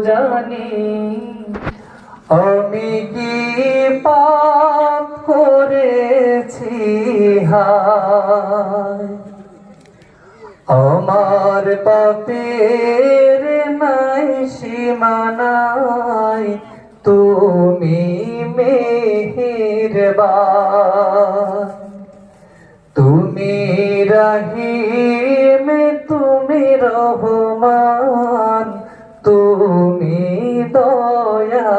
জানি আমি কি পাপ করেছি? আমার পাপের নাই সীমানাই তুমি মেহেরবান। তুমি রহিম, তুমি রহমান। তুমি দয়াবান।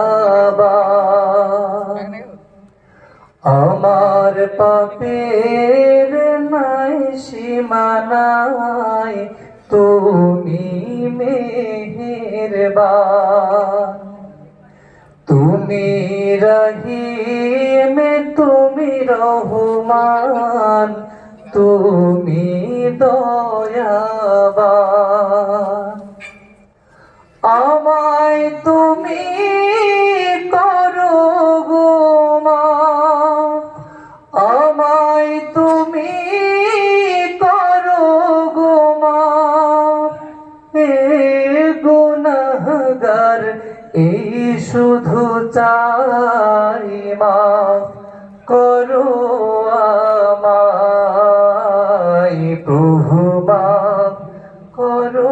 আমার পাপের নাই সীমানাই তুমি মেহেরবান। তুমি রহিম তুমি রহমান তুমি দয়াবান। তুমি করো গো মা। আমায় তুমি করো গো মা। হে গুনাহগার, এই শুধু চাই মা করো আমায়। প্রভু, মাফ করো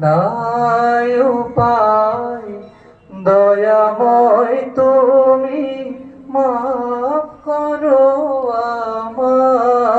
নাই উপায় দয়াময় তুমি মাফ করো আমায়।